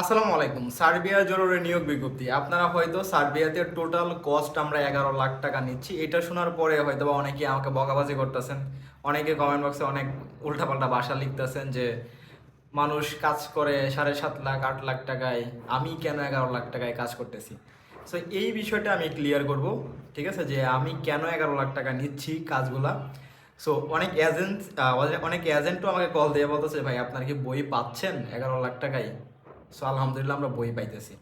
আসসালামু আলাইকুম। সার্বিয়া জরুরি নিয়োগ বিজ্ঞপ্তি। আপনারা হয়তো সার্বিয়াতে টোটাল কস্ট আমরা এগারো লাখ টাকা নিচ্ছি। এটা শোনার পরে হয়তো বা অনেকে আমাকে বকাবাজি করতেছেন। অনেকে কমেন্ট বক্সে অনেক উল্টাপাল্টা ভাষা লিখতেছেন যে, মানুষ কাজ করে সাড়ে সাত লাখ, আট লাখ টাকায়। আমি কেন এগারো লাখ টাকায় কাজ করতেছি? সো এই বিষয়টা আমি ক্লিয়ার করব, ঠিক আছে? যে আমি কেন এগারো লাখ টাকা নিচ্ছি কাজগুলা? সো অনেক এজেন্ট অনেক এজেন্টও আমাকে কল দিয়ে বলতেছে, ভাই, আপনার কি বই পাচ্ছেন এগারো লাখ টাকায়? সো আলহামদুলিল্লাহ আমরা বই পাইতেছি।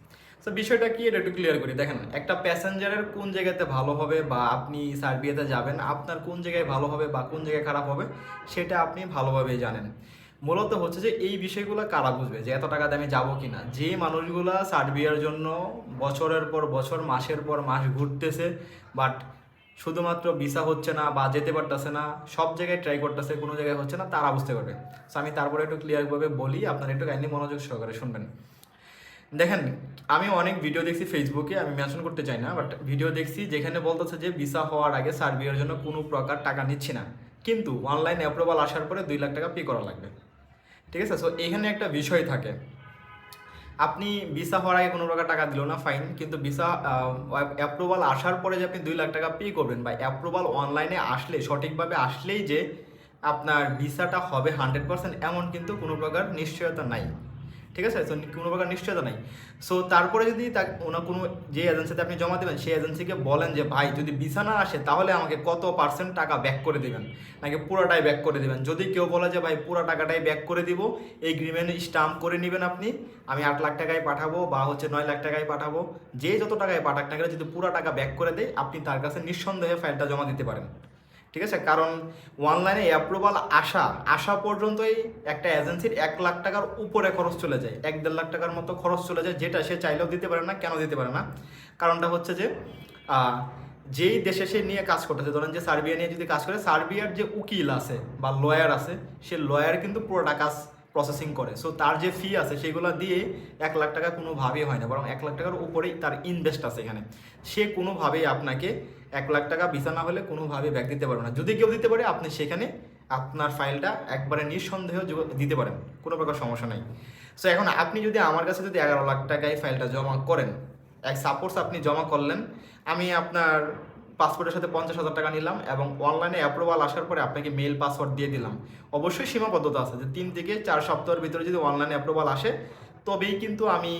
সো বিষয়টা কি এটা একটু ক্লিয়ার করি। দেখেন, একটা প্যাসেঞ্জারের কোন জায়গাতে ভালো হবে বা আপনি সার্বিয়াতে যাবেন, আপনার কোন জায়গায় ভালো হবে বা কোন জায়গায় খারাপ হবে, সেটা আপনি ভালোভাবেই জানেন। মূলত হচ্ছে যে এই বিষয়গুলো কারা বুঝবে? যে এত টাকা দিয়ে আমি যাব কিনা? যে মানুষগুলা সার্বিয়ার জন্য বছরের পর বছর, মাসের পর মাস ঘুরতেছে বাট শুধুমাত্র ভিসা হচ্ছে না বা যেতে পারতেছে না, সব জায়গায় ট্রাই করতেছে, কোনো জায়গায় হচ্ছে না, তারা বুঝতে পারবে। সো আমি তারপরে একটু ক্লিয়ারভাবে বলি, আপনারা একটু কাইন্ডলি মনোযোগ সহকারে শুনবেন। দেখেন, আমি অনেক ভিডিও দেখছি ফেসবুকে আমি মেনশন করতে চাই না বাট ভিডিও দেখছি যেখানে বলতেছে যে ভিসা হওয়ার আগে সার্বিয়ার জন্য কোনো প্রকার টাকা নিচ্ছি না। কিন্তু অনলাইন অ্যাপ্রুভাল আসার পরে দুই লাখ টাকা পে করা লাগবে। ঠিক আছে? সো এখানে একটা বিষয় থাকে। আপনি ভিসা হওয়ার আগে কোনো প্রকার টাকা দিল না ফাইন কিন্তু ভিসা অ্যাপ্রুভাল আসার পরে যে আপনি দুই লাখ টাকা পে করবেন বা অ্যাপ্রুভাল অনলাইনে আসলে, সঠিকভাবে আসলেই যে আপনার ভিসাটা হবে হান্ড্রেড পার্সেন্ট এমন কিন্তু কোনো প্রকার নিশ্চয়তা নাই। ঠিক আছে? তো কোনো প্রকার নিশ্চয়তা নাই। সো তারপরে যদি তা ওনার কোনো যে এজেন্সিতে আপনি জমা দেবেন, সেই এজেন্সিকে বলেন যে, ভাই, যদি বিছানা আসে, তাহলে আমাকে কত পার্সেন্ট টাকা ব্যাক করে দেবেন? নাকি পুরোটাই ব্যাক করে দেবেন? যদি কেউ বলে যে, ভাই, পুরো টাকাটাই ব্যাক করে দিব এগ্রিমেন্ট স্টাম্প করে নেবেন আপনি, আমি আট লাখ টাকায় পাঠাবো বা হচ্ছে নয় লাখ টাকায় পাঠাবো, যে যত টাকায় পাঠাক না গেলে যদি পুরো টাকা ব্যাক করে দেয়, আপনি তার কাছে নিঃসন্দেহে ফাইলটা জমা দিতে পারেন। ঠিক আছে? কারণ অনলাইনে অ্যাপ্রুভাল আসা আসা পর্যন্তই একটা এজেন্সির এক লাখ টাকার উপরে খরচ চলে যায়। এক দেড় লাখ টাকার মতো খরচ চলে যায়, যেটা সে চাইলেও দিতে পারে না, কেন দিতে পারে না? কারণটা হচ্ছে যে যেই দেশে সে নিয়ে কাজ করতেছে, ধরেন যে সার্বিয়া নিয়ে যদি কাজ করে, সার্বিয়ার যে উকিল আছে বা লয়ার আছে, সে লয়ার কিন্তু পুরোটা কাজ প্রসেসিং করে। সো তার যে ফি আছে, সেগুলো দিয়ে এক লাখ টাকা কোনোভাবেই হয় না, বরং এক লাখ টাকার উপরেই তার ইনভেস্ট আছে এখানে। সে কোনোভাবেই আপনাকে এক লাখ টাকা ভিসা না হলে কোনোভাবে ব্যাক দিতে পারবে না। যদি কেউ দিতে পারে, আপনি সেখানে আপনার ফাইলটা একবারে নিঃসন্দেহ দিতে পারেন। কোনো প্রকার সমস্যা নাই। সো এখন আপনি যদি আমার কাছে যদি এগারো লাখ টাকায় ফাইলটা জমা করেন, এক সাপোর্টস আপনি জমা করলেন, আমি আপনার পাসপোর্টের সাথে পঞ্চাশ হাজার টাকা নিলাম এবং অনলাইনে অ্যাপ্রুভাল আসার পরে আপনাকে মেল পাসওয়ার্ড দিয়ে দিলাম। অবশ্যই সীমাবদ্ধতা আছে যে তিন থেকে চার সপ্তাহের ভিতরে যদি অনলাইনে অ্যাপ্রুভাল আসে তবেই কিন্তু আমি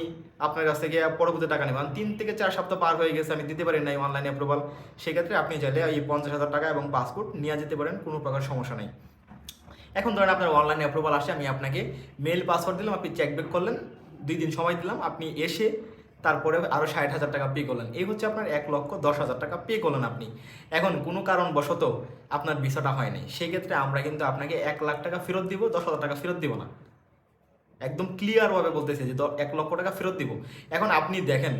আপনার কাছ থেকে পরবর্তী টাকা নেব। তিন থেকে চার সপ্তাহ পার হয়ে গেছে, আমি দিতে পারি নাই অনলাইনে অ্যাপ্রুভাল সেক্ষেত্রে আপনি চাইলে এই পঞ্চাশ হাজার টাকা এবং পাসপোর্ট নিয়ে যেতে পারেন, কোনো প্রকার সমস্যা নেই। এখন ধরেন আপনার অনলাইনে অ্যাপ্রুভাল আসে, আমি আপনাকে মেল পাসওয়ার্ড দিলাম, আপনি চেক ব্যাক করলেন, দুই দিন সময় দিলাম, আপনি এসে তারপরে আরও ষাট হাজার টাকা পে করলেন। এই হচ্ছে আপনার এক লক্ষ দশ হাজার টাকা পে করলেন আপনি। এখন কোনো কারণবশত আপনার ভিসাটা হয়নি সেক্ষেত্রে আমরা কিন্তু আপনাকে এক লাখ টাকা ফেরত দিব, দশ হাজার টাকা ফেরত দিব না। একদম ক্লিয়ারভাবে বলতেছে যে এক লক্ষ টাকা ফেরত দিব। এখন আপনি দেখেন,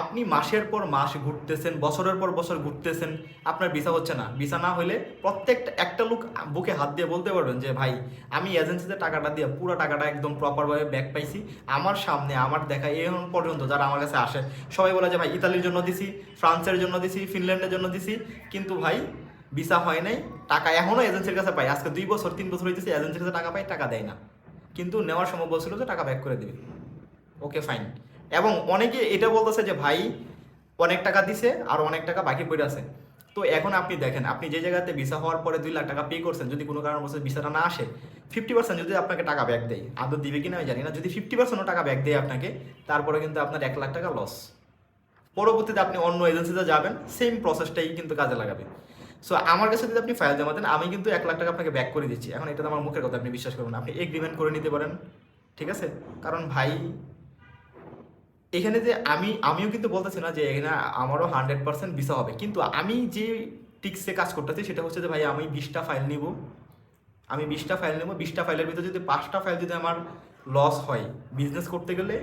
আপনি মাসের পর মাস ঘুরতেছেন, বছরের পর বছর ঘুরতেছেন, আপনার ভিসা হচ্ছে না। ভিসা না হলে প্রত্যেকটা, একটা লোক বুকে হাত দিয়ে বলতে পারবেন যে, ভাই, আমি এজেন্সিতে টাকাটা দিয়ে পুরো টাকাটা একদম প্রপারভাবে ব্যাক পাইছি। আমার সামনে, আমার দেখা এখন পর্যন্ত যারা আমার কাছে আসে, সবাই বলে যে, ভাই, ইতালির জন্য দিছি, ফ্রান্সের জন্য দিছি, ফিনল্যান্ডের জন্য দিছি। কিন্তু ভাই ভিসা হয় নাই, টাকা এখনও এজেন্সির কাছে পাই। আজকে দুই বছর, তিন বছর হইতেছে এজেন্সির কাছে টাকা পাই, টাকা দেয় না। কিন্তু নেওয়ার সময় বলছিল যে টাকা ব্যাক করে দিবে। ওকে ফাইন এবং অনেকে এটা বলতেছে যে, ভাই, অনেক টাকা দিছে আর অনেক টাকা বাকি পড়ে আছে। তো এখন আপনি দেখেন, আপনি যে জায়গাতে ভিসা হওয়ার পরে দুই লাখ টাকা পে করছেন, যদি কোনো কারণবশত ভিসাটা না আসে ফিফটি পার্সেন্ট যদি আপনাকে টাকা ব্যাক দেয়, আদৌ দিবে কিনা আমি জানি না, যদি ফিফটি পার্সেন্টও টাকা ব্যাক দেয় আপনাকে, তারপরে কিন্তু আপনার এক লাখ টাকা লস পরবর্তীতে আপনি অন্য এজেন্সিতে যাবেন সেম প্রসেসটাই কিন্তু কাজে লাগাবে। সো আমার কাছে যদি আপনি ফাইল জমা দেন, আমি কিন্তু এক লাখ টাকা আপনাকে ব্যাক করে দিচ্ছি। এখন এটা আমার মুখের কথা, আপনি বিশ্বাস করবেন। আপনি এগ্রিমেন্ট করে নিতে পারেন, ঠিক আছে? কারণ ভাই, এখানে যে আমি, আমিও কিন্তু বলতেছি না যে এখানে আমারও হান্ড্রেড পার্সেন্ট ভিসা হবে। কিন্তু আমি যে টিক্সে কাজ করতেছি, সেটা হচ্ছে যে ভাই, আমি বিশটা ফাইল নিব। আমি বিশটা ফাইল নেব। বিশটা ফাইলের ভিতরে যদি পাঁচটা ফাইল যদি আমার লস হয় বিজনেস করতে গেলে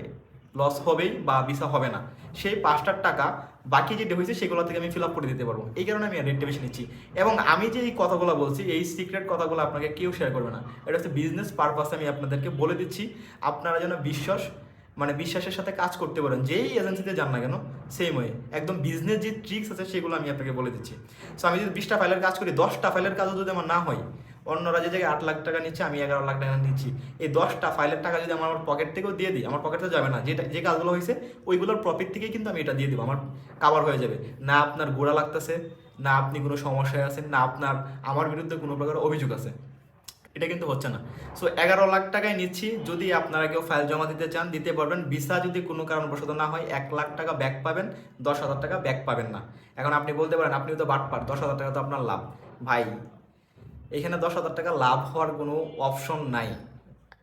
লস হবেই বা ভিসা হবে না। সেই পাঁচটার টাকা বাকি যেটা হয়েছে সেগুলো থেকে আমি ফিল আপ করে দিতে পারব। এই কারণে আমি রেটটা বেশি নিচ্ছি। এবং আমি যে এই কথাগুলো বলছি, এই সিক্রেট কথাগুলো আপনাকে কেউ শেয়ার করবে না। এটা হচ্ছে বিজনেস পারপাসে আমি আপনাদেরকে বলে দিচ্ছি। আপনারা যেন বিশ্বাস মানে বিশ্বাসের সাথে কাজ করতে পারেন। যেই এজেন্সিতে যান না কেন সেম ওয়ে একদম বিজনেস যে ট্রিক্স আছে সেগুলো আমি আপনাকে বলে দিচ্ছি। সো আমি যদি বিশটা ফাইলের কাজ করি, দশটা ফাইলের কাজও যদি আমার না হয় অন্যরা যে জায়গায় আট লাখ টাকা নিচ্ছে, আমি এগারো লাখ টাকা নিচ্ছি এই দশটা ফাইলের টাকা যদি আমার পকেট থেকেও দিয়ে দিই, আমার পকেটে যাবে না। যেটা, যে কাজগুলো হয়েছে, ওইগুলোর প্রফিট থেকেই কিন্তু আমি এটা দিয়ে দেবো। আমার কাভার হয়ে যাবে। না আপনার গোড়া লাগতেছে, না আপনি কোনো সমস্যায় আছেন, না আপনার, আমার বিরুদ্ধে কোনো প্রকার অভিযোগ আছে। এটা কিন্তু হচ্ছে না। সো এগারো লাখ টাকায় নিচ্ছি। যদি আপনারা কেউ ফাইল জমা দিতে চান, দিতে পারবেন। ভিসা যদি কোনো কারণবশত না হয়, এক লাখ টাকা ব্যাক পাবেন, দশ হাজার টাকা ব্যাক পাবেন না। এখন আপনি বলতে পারেন, আপনিও তো বাট বাটপার দশ হাজার টাকা তো আপনার লাভ। ভাই এখানে দশ হাজার টাকা লাভ হওয়ার কোনো অপশন নাই।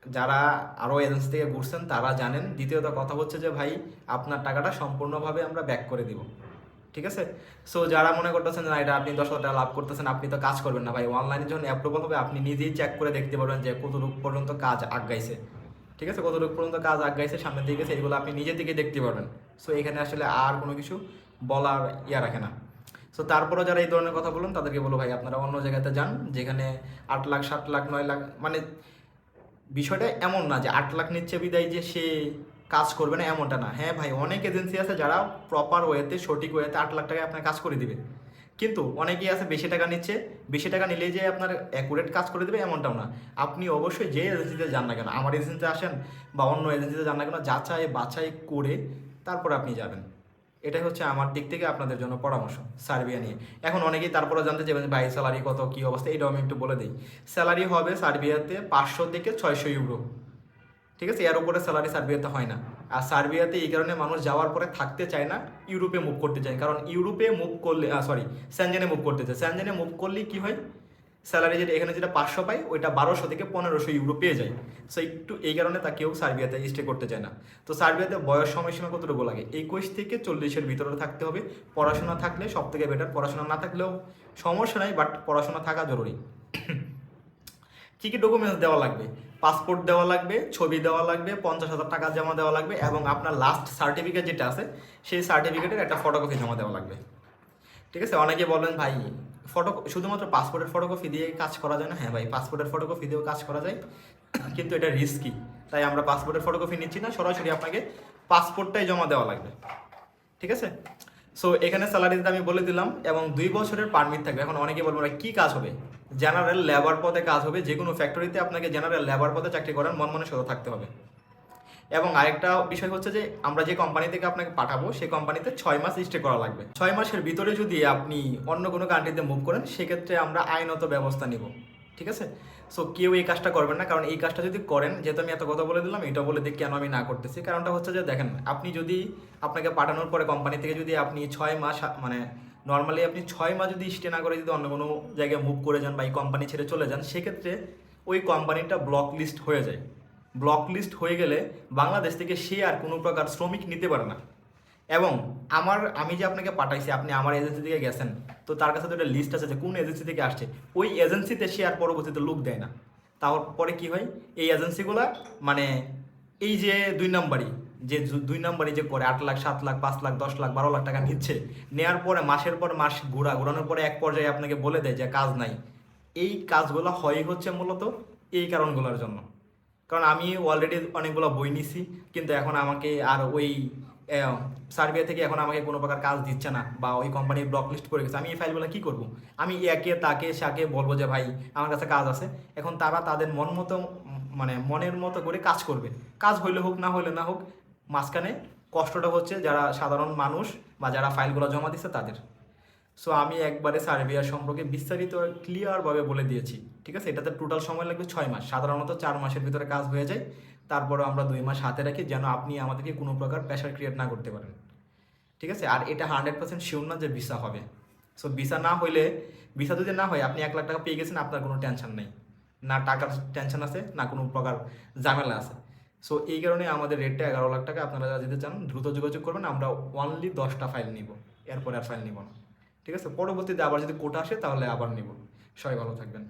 যারা আরও এজেন্সি থেকে ঘুরছেন, তারা জানেন। দ্বিতীয়ত কথা হচ্ছে যে, ভাই, আপনার টাকাটা সম্পূর্ণভাবে আমরা ব্যাক করে দিব। ঠিক আছে? সো যারা মনে করতেছেন না, এটা আপনি দশ হাজার টাকা লাভ করতেছেন, আপনি তো কাজ করবেন না ভাই। অনলাইনে যখন অ্যাপ্রুভাল হবে, আপনি নিজেই চেক করে দেখতে পারবেন যে, কতটুকু পর্যন্ত কাজ আগাইছে। ঠিক আছে? কতটুকু পর্যন্ত কাজ আগাইছে, সামনের দিকে গেছে আপনি নিজে থেকে দেখতে পারবেন। সো এখানে আসলে আর কোনো কিছু বলার ইয়া রাখে না। সো তারপরে যারা এই ধরনের কথা বলুন তাদেরকে বলো ভাই, আপনারা অন্য জায়গাতে যান, যেখানে আট লাখ, সাত লাখ, নয় লাখ মানে বিষয়টা এমন না যে আট লাখ নিচ্ছে বিদায় যে সে কাজ করবে না, এমনটা না। হ্যাঁ ভাই, অনেক এজেন্সি আছে যারা প্রপার ওয়েতে সঠিক ওয়েতে আট লাখ টাকায় আপনার কাজ করে দিবে। কিন্তু অনেকেই আছে বেশি টাকা নিচ্ছে, বেশি টাকা নিলেই যে আপনার অ্যাকুরেট কাজ করে দেবে, এমনটাও না। আপনি অবশ্যই যে এজেন্সিতে যান না কেন, আমার এজেন্সিতে আসেন বা অন্য এজেন্সিতে যান না কেন যাচাই বাছাই করে তারপর আপনি যাবেন। এটাই হচ্ছে আমার দিক থেকে আপনাদের জন্য পরামর্শ, সার্বিয়া নিয়ে। এখন অনেকেই তারপরে জানতে চাইবেন ভাই স্যালারি কত, কী অবস্থা, এটাও আমি একটু বলে দিই। স্যালারি হবে সার্বিয়াতে পাঁচশো থেকে ছয়শো ইউরো ঠিক আছে? এর উপরে স্যালারি সার্বিয়াতে হয় না। আর সার্বিয়াতে এই কারণে মানুষ যাওয়ার পরে থাকতে চায় না, ইউরোপে মুভ করতে চায়। কারণ ইউরোপে মুভ করলে সরি স্যানজেনে মুভ করতে চায়। স্যানজেনে মুভ করলে কি হয়? স্যালারি যেটা, এখানে যেটা পাঁচশো পাই, ওইটা বারোশো থেকে পনেরোশো ইউরো পেয়ে যায়। সো একটু এই কারণে তা কেউ সার্বিয়াতে স্টে করতে চায় না। তো সার্বিয়াতে বয়স সময়সীমা কতটুকু লাগে? একুশ থেকে চল্লিশের ভিতরে থাকতে হবে। পড়াশোনা থাকলে সব থেকে বেটার পড়াশোনা না থাকলেও সমস্যা নাই বাট পড়াশোনা থাকা জরুরি। কী কী ডকুমেন্টস দেওয়া লাগবে? পাসপোর্ট দেওয়া লাগবে, ছবি দেওয়া লাগবে, পঞ্চাশ হাজার টাকা জমা দেওয়া লাগবে, এবং আপনার লাস্ট সার্টিফিকেট যেটা আছে, সেই সার্টিফিকেটের একটা ফটোকপি জমা দেওয়া লাগবে। ঠিক আছে? অনেকে বলেন, ভাই ফটো শুধুমাত্র পাসপোর্টের ফটোকপি দিয়ে কাজ করা যায় না? হ্যাঁ ভাই পাসপোর্টের ফটোকপি দিয়েও কাজ করা যায়। কিন্তু এটা রিস্কি তাই আমরা পাসপোর্টের ফটোকপি নিচ্ছি না সরাসরি আপনাকে পাসপোর্টটাই জমা দেওয়া লাগবে। ঠিক আছে? সো এখানে স্যালারিতে আমি বলে দিলাম এবং দুই বছরের পারমিট থাকবে। এখন অনেকে বলব ভাই, কি কাজ হবে? জেনারেল লেবার পদে কাজ হবে যে কোনো ফ্যাক্টরিতে আপনাকে জেনারেল লেবার পদে চাকরি করার মন মনে সত থাকতে হবে। এবং আরেকটা বিষয় হচ্ছে যে, আমরা যে কোম্পানি থেকে আপনাকে পাঠাবো সেই কোম্পানিতে ছয় মাস স্টে করা লাগবে। ছয় মাসের ভিতরে যদি আপনি অন্য কোনো কান্ট্রিতে মুভ করেন, সেক্ষেত্রে আমরা আইনত ব্যবস্থা নিব। ঠিক আছে? সো কেউ এই কাজটা করবেন না, কারণ এই কাজটা যদি করেন, যেহেতু আমি এত কথা বলে দিলাম, এটা বলে দিই কেন আমি না করতেছি? কারণটা হচ্ছে যে, দেখেন, আপনি যদি আপনাকে পাঠানোর পরে কোম্পানি থেকে যদি আপনি ছয় মাস মানে নর্মালি আপনি ছয় মাস যদি স্টে না করে যদি অন্য কোনো জায়গায় মুভ করে যান বা এই কোম্পানি ছেড়ে চলে যান, সেক্ষেত্রে ওই কোম্পানিটা ব্লক লিস্ট হয়ে যায়। ব্লক লিস্ট হয়ে গেলে বাংলাদেশ থেকে সে আর কোনো প্রকার শ্রমিক নিতে পারে না। এবং আমার, আমি যে আপনাকে পাঠাইছি, আপনি আমার এজেন্সি থেকে গেছেন, তো তার কাছে তো একটা লিস্ট আছে যে কোন এজেন্সি থেকে আসছে। ওই এজেন্সিতে সে আর পরবর্তীতে লোক দেয় না। তারপরে কি হয়? এই এজেন্সিগুলা মানে এই যে দুই নম্বরই, যে দুই নম্বরই যে করে, আট লাখ, সাত লাখ, পাঁচ লাখ, দশ লাখ, বারো লাখ টাকা নিচ্ছে নেওয়ার পরে মাসের পর মাস ঘোরা, ঘোরানোর পরে এক পর্যায়ে আপনাকে বলে দেয় যে কাজ নাই। এই কাজগুলো হয় হচ্ছে মূলত এই কারণগুলোর জন্য। কারণ আমি অলরেডি অনেকগুলো বই নিছি, কিন্তু এখন আমাকে আর ওই সার্ভে থেকে এখন আমাকে কোনো প্রকার কাজ দিচ্ছে না বা ওই কোম্পানি ব্লক লিস্ট করে গেছে। আমি এই ফাইলগুলো কী করব? আমি একে, তাকে, সাকে বলব যে, ভাই, আমার কাছে কাজ আছে। এখন তারা তাদের মন মতো মানে মনের মতো করে কাজ করবে। কাজ হইলে হোক, না হইলে না হোক, মাঝখানে কষ্টটা হচ্ছে যারা সাধারণ মানুষ বা যারা ফাইলগুলো জমা দিচ্ছে তাদের। সো আমি একবারে সার্বিয়া সম্পর্কে বিস্তারিত ক্লিয়ারভাবে বলে দিয়েছি, ঠিক আছে? এটাতে টোটাল সময় লাগবে ছয় মাস। সাধারণত চার মাসের ভিতরে কাজ হয়ে যায় তারপরে আমরা দুই মাস হাতে রাখি যেন আপনি আমাদেরকে কোনো প্রকার প্রেশার ক্রিয়েট না করতে পারেন, ঠিক আছে? আর এটা হান্ড্রেড পার্সেন্ট শিওর না যে ভিসা হবে। সো ভিসা না হইলে ভিসা যদি না হয়, আপনি এক লাখ টাকা পেয়ে গেছেন, আপনার কোনো টেনশন নেই। না টাকার টেনশন আছে, না কোনো প্রকার ঝামেলা আছে। সো এই কারণে আমাদের রেটটা এগারো লাখ টাকা। আপনারা যারা যেতে চান, দ্রুত যোগাযোগ করবেন। আমরা অনলি দশটা ফাইল নিব। এরপরে আর ফাইল নিব না। ঠিক আছে? পরবর্তীতে আবার যদি কোটা আসে তাহলে আবার নিব। সবাই ভালো থাকবেন।